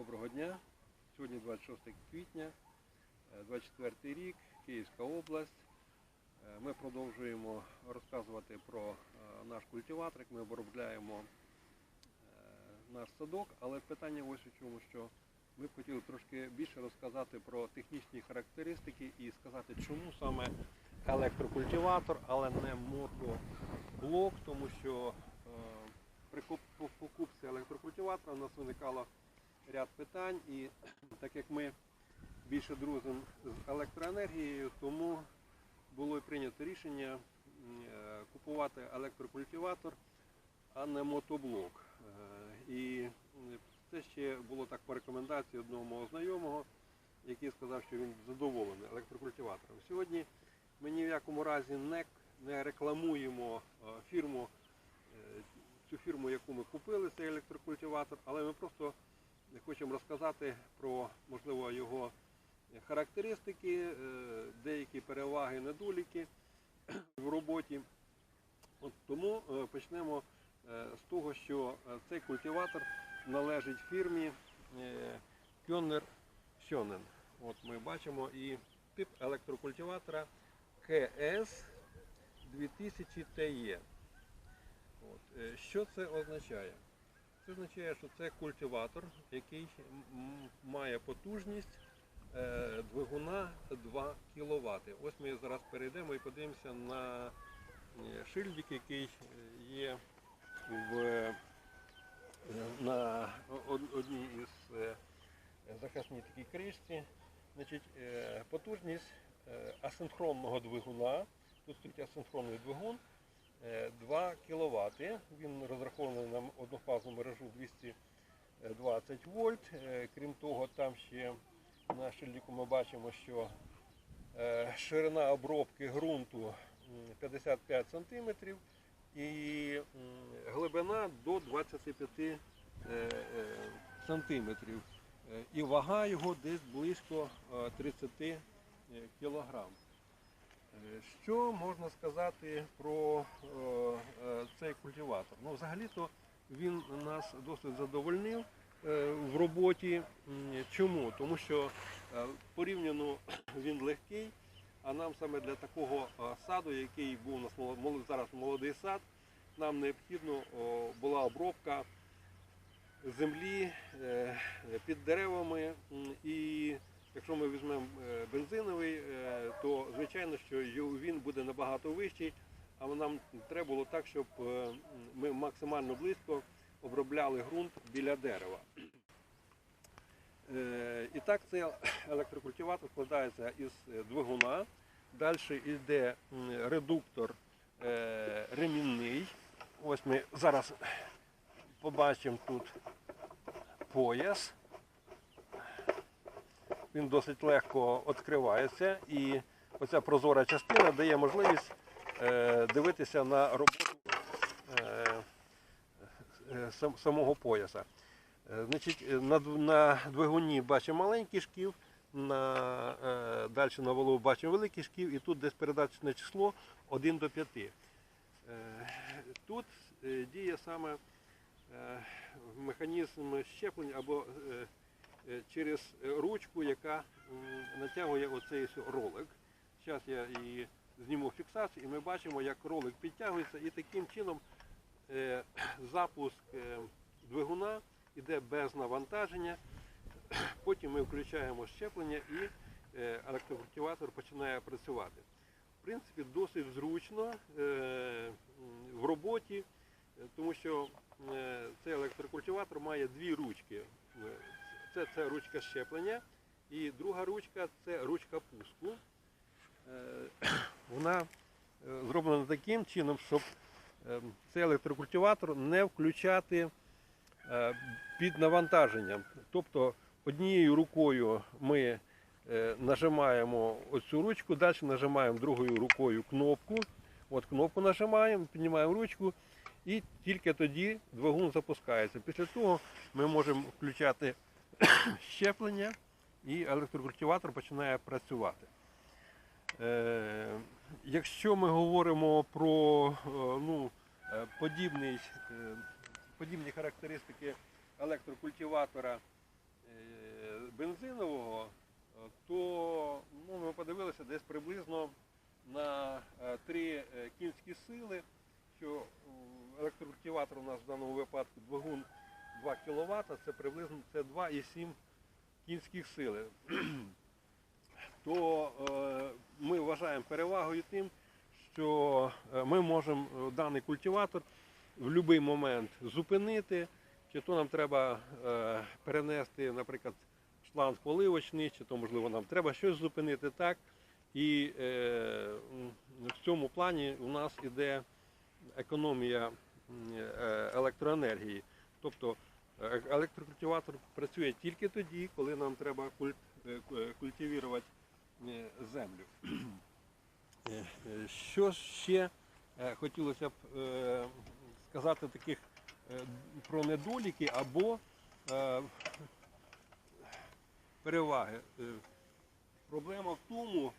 Доброго дня. Сьогодні 26 квітня, е, 24 рік, Київська область. Е, Ми продовжуємо розказувати про е, наш культиватор, як ми обробляємо е, наш садок, але питання ось у чому, що ми б хотіли трошки більше розказати про технічні характеристики і сказати, чому саме електрокультиватор, але не мотоблок, тому що е, при покупці електрокультиватора у нас виникало ряд питань, і так як ми більше дружимо з електроенергією, тому було прийнято рішення е, купувати електрокультиватор, а не мотоблок. Е, І це ще було так по рекомендації одного мого знайомого, який сказав, що він задоволений електрокультиватором. Сьогодні ми ні в якому разі не, не рекламуємо е, фірму, цю фірму, яку ми купили, цей електрокультиватор, але ми просто хочемо розказати про можливо його характеристики, е, деякі переваги, недоліки в роботі. От тому е, почнемо е, з того, що цей культиватор належить фірмі Кьонер Сьонен. От ми бачимо і тип електрокультиватора КС 2000 TE. От. е, Що це означає? Це означає, що це культиватор, який має потужність е, двигуна 2 кВт. Ось ми зараз перейдемо і подивимося на е, шильдик, який є в, е, на одній із захисній такій кришці. Значить, потужність асинхронного двигуна, тут стоїть асинхронний двигун, 2 кВт. Він розрахований на однофазну мережу 220 вольт. Е, Крім того, там ще на шильдику ми бачимо, що е, ширина обробки ґрунту 55 см і глибина до 25 е, е, см. І вага його десь близько е, 30 кг. Що можна сказати про е, е, цей культиватор? Ну, взагалі-то він нас досить задовольнив е, в роботі. Чому? Тому що е, порівняно він легкий, а нам саме для такого е, саду, який був у нас зараз молодий сад, нам необхідно була обробка землі е, під деревами. І якщо ми візьмемо е, бензиновий, е, то звичайно, що він буде набагато вищий, а нам треба було так, щоб е, ми максимально близько обробляли ґрунт біля дерева. І так цей електрокультиватор складається із двигуна. Далі йде редуктор ремінний. Ось ми зараз побачимо тут пояс. Він досить легко відкривається і оця прозора частина дає можливість е, дивитися на роботу е, е, сам- самого пояса. Значить, на, двигуні бачимо маленький шків, на, далі на валу бачимо великий шків, і тут десь передаточне число 1 до 5. Е, тут діє саме механізм щеплення або через ручку, яка натягує оцей ролик. Зараз я і зніму фіксацію, і ми бачимо, як ролик підтягується, і таким чином е, запуск е, двигуна йде без навантаження. Потім ми включаємо щеплення і е, електрокультиватор починає працювати. В принципі, досить зручно е, в роботі, е, тому що е, цей електрокультиватор має дві ручки. Це, це ручка щеплення, і друга ручка це ручка пуску. Е, Вона е, зроблена таким чином, щоб е, цей електрокультиватор не включати е, під навантаженням. Тобто однією рукою ми нажимаємо оцю ручку, далі нажимаємо другою рукою кнопку. От кнопку нажимаємо, піднімаємо ручку і тільки тоді двигун запускається. Після того ми можемо включати щеплення і електрокультиватор починає працювати. Е, якщо ми говоримо про е, ну, е, подібний, е, подібні характеристики електрокультиватора бензинового, то ну, ми подивилися десь приблизно на 3 кінські сили, що електрокультиватор у нас в даному випадку двигун 2 кВт, це приблизно це 2,7 кінських сили. То е, ми вважаємо перевагою тим, що е, ми можемо е, даний культиватор в будь-який момент зупинити, чи то нам треба е, перенести, наприклад, шланг поливочний, чи то можливо нам треба щось зупинити так. І е, в цьому плані у нас іде економія е, електроенергії. Тобто електрокультиватор працює тільки тоді, коли нам треба е, е, культивувати е, землю. Е, е, Що ще е, хотілося б е, сказати таких е, про недоліки або е, переваги. Е, Проблема в тому,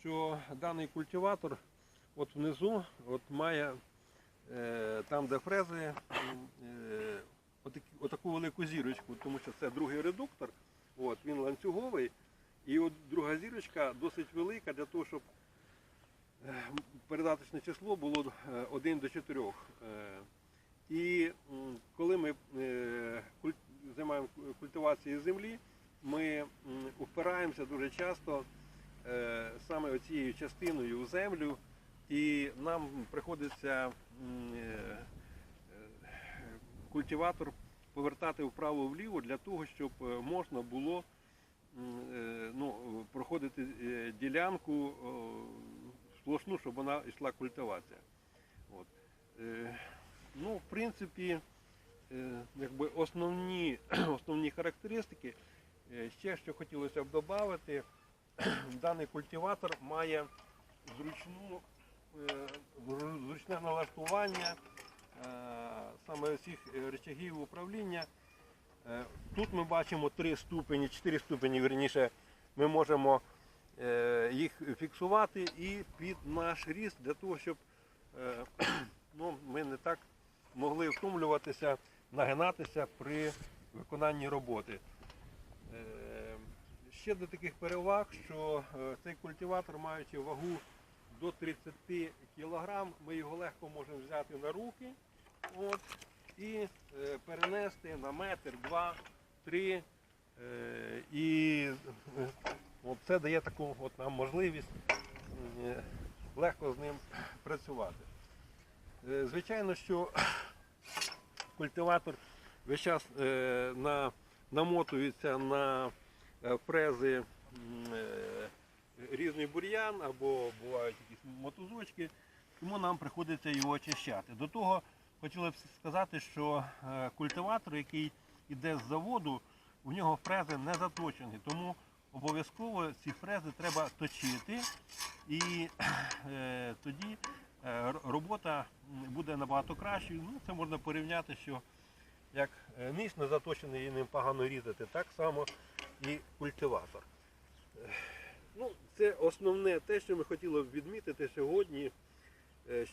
що даний культиватор от внизу от має е, там, де фрези, е, отаку велику зірочку, тому що це другий редуктор, от, він ланцюговий, і от друга зірочка досить велика для того, щоб е, передаточне число було 1 до 4. І коли ми е, займаємо культивацією землі, ми м, упираємося дуже часто е, саме оцією частиною у землю, і нам приходиться е, е, культиватор повертати вправо-вліво для того, щоб е, можна було е, ну, проходити е, ділянку сплошну, щоб вона йшла культивація. От. Ну, в принципі, якби основні, основні характеристики. Ще що хотілося б додати, даний культиватор має зручну, зручне налаштування саме всіх е, рычагів управління. Е, Тут ми бачимо три ступені, чотири ступені, верніше, ми можемо е, їх фіксувати і під наш ріст для того, щоб е, ну, ми не так могли втомлюватися, нагинатися при виконанні роботи. Е, Ще до таких переваг, що е, цей культиватор, маючи вагу до 30 кг, ми його легко можемо взяти на руки от, і е, перенести на метр, два, три. Е, І е, от це дає таку от нам можливість легко з ним працювати. Звичайно, що культиватор весь час на, намотується на фрези е, різний бур'ян або бувають якісь мотузочки, тому нам приходиться його очищати. До того хотілося б сказати, що е, культиватор, який йде з заводу, у нього фрези не заточені, тому обов'язково ці фрези треба точити і е, тоді е, робота буде набагато кращою. Ну, це можна порівняти, що як е, не заточений і ним погано різати, так само і культиватор. Ну, це основне те, що ми хотіли б відмітити сьогодні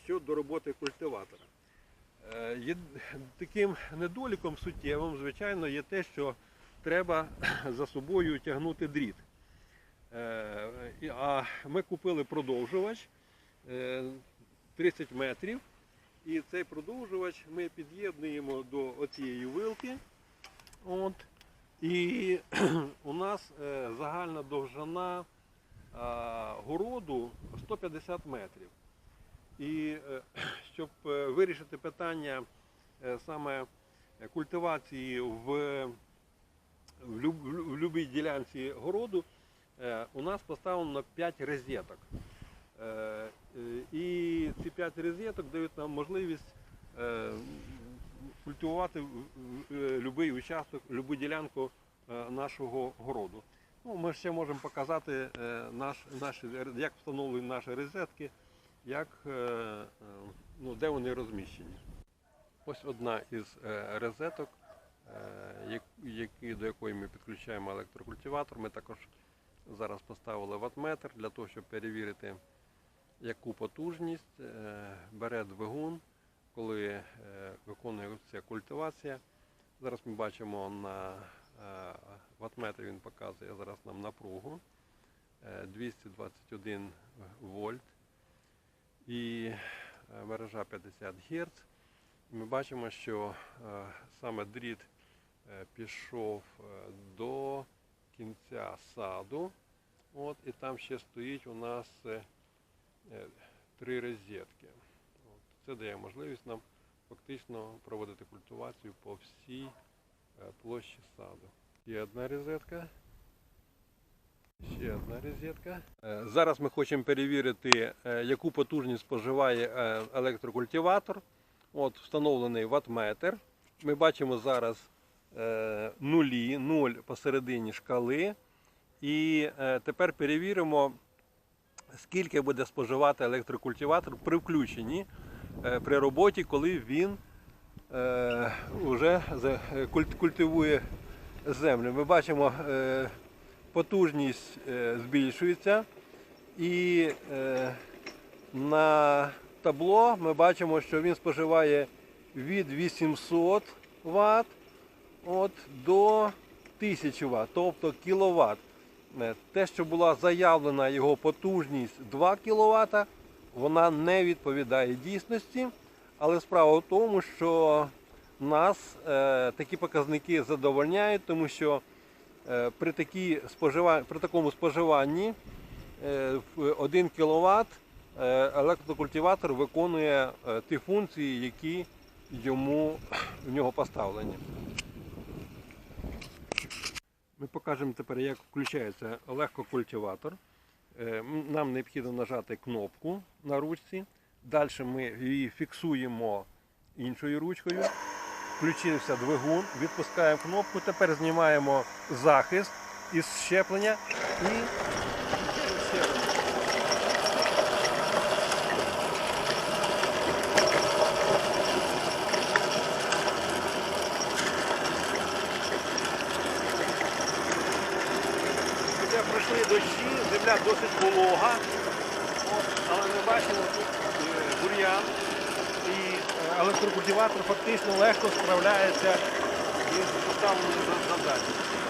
щодо роботи культиватора. Е, Таким недоліком суттєвим, звичайно, є те, що треба за собою тягнути дріт. Е, А ми купили продовжувач е, 30 метрів. І цей продовжувач ми під'єднуємо до оцієї вилки. От. І у нас е, загальна довжина городу 150 метрів. І е, щоб е, вирішити питання е, саме культивації в, в, люб, в любій ділянці городу, у нас поставлено 5 розеток. І ці 5 розеток дають нам можливість культивувати будь-який участок, будь-яку ділянку нашого городу. Ну, ми ще можемо показати, наш, наші, як встановлені наші розетки, як, е, е, ну, де вони розміщені. Ось одна із е, розеток, до якої ми підключаємо електрокультиватор. Ми також зараз поставили ватметр для того, щоб перевірити, яку потужність бере двигун, коли виконується культивація. Зараз ми бачимо на Ватметр він показує зараз нам напругу е, 221 вольт і е, мережа 50 Гц. Ми бачимо, що е, саме дріт е, пішов до кінця саду. От, і там ще стоїть у нас три розетки. От, це дає можливість нам фактично проводити культивацію по всій площі саду. Є одна розетка. Ще одна розетка. Е, Зараз ми хочемо перевірити, е, яку потужність споживає е, електрокультиватор. От встановлений ватметр. Ми бачимо зараз нулі, нуль посередині шкали. І тепер перевіримо, скільки буде споживати електрокультиватор при включенні при роботі, коли він вже культивує землю. Ми бачимо, потужність е, збільшується. І е, на табло ми бачимо, що він споживає від 800 Вт до 1000 Вт, тобто кіловат. Е, Те, що була заявлена його потужність 2 кВт, вона не відповідає дійсності. Але справа в тому, що нас такі показники задовольняють, тому що при, такі спожива... при такому споживанні е, в 1 кВт е, електрокультиватор виконує е, ті функції, які йому в нього поставлені. Ми покажемо тепер, як включається легкокультиватор. Е, Нам необхідно нажати кнопку на ручці. Далі ми її фіксуємо іншою ручкою. Включився двигун, відпускаємо кнопку. Тепер знімаємо захист із щеплення і щеплення. Пройшли дощі, земля досить волога, але ми бачимо тут е, бур'ян електрокультиватор фактично легко справляється із поставленою завданнями.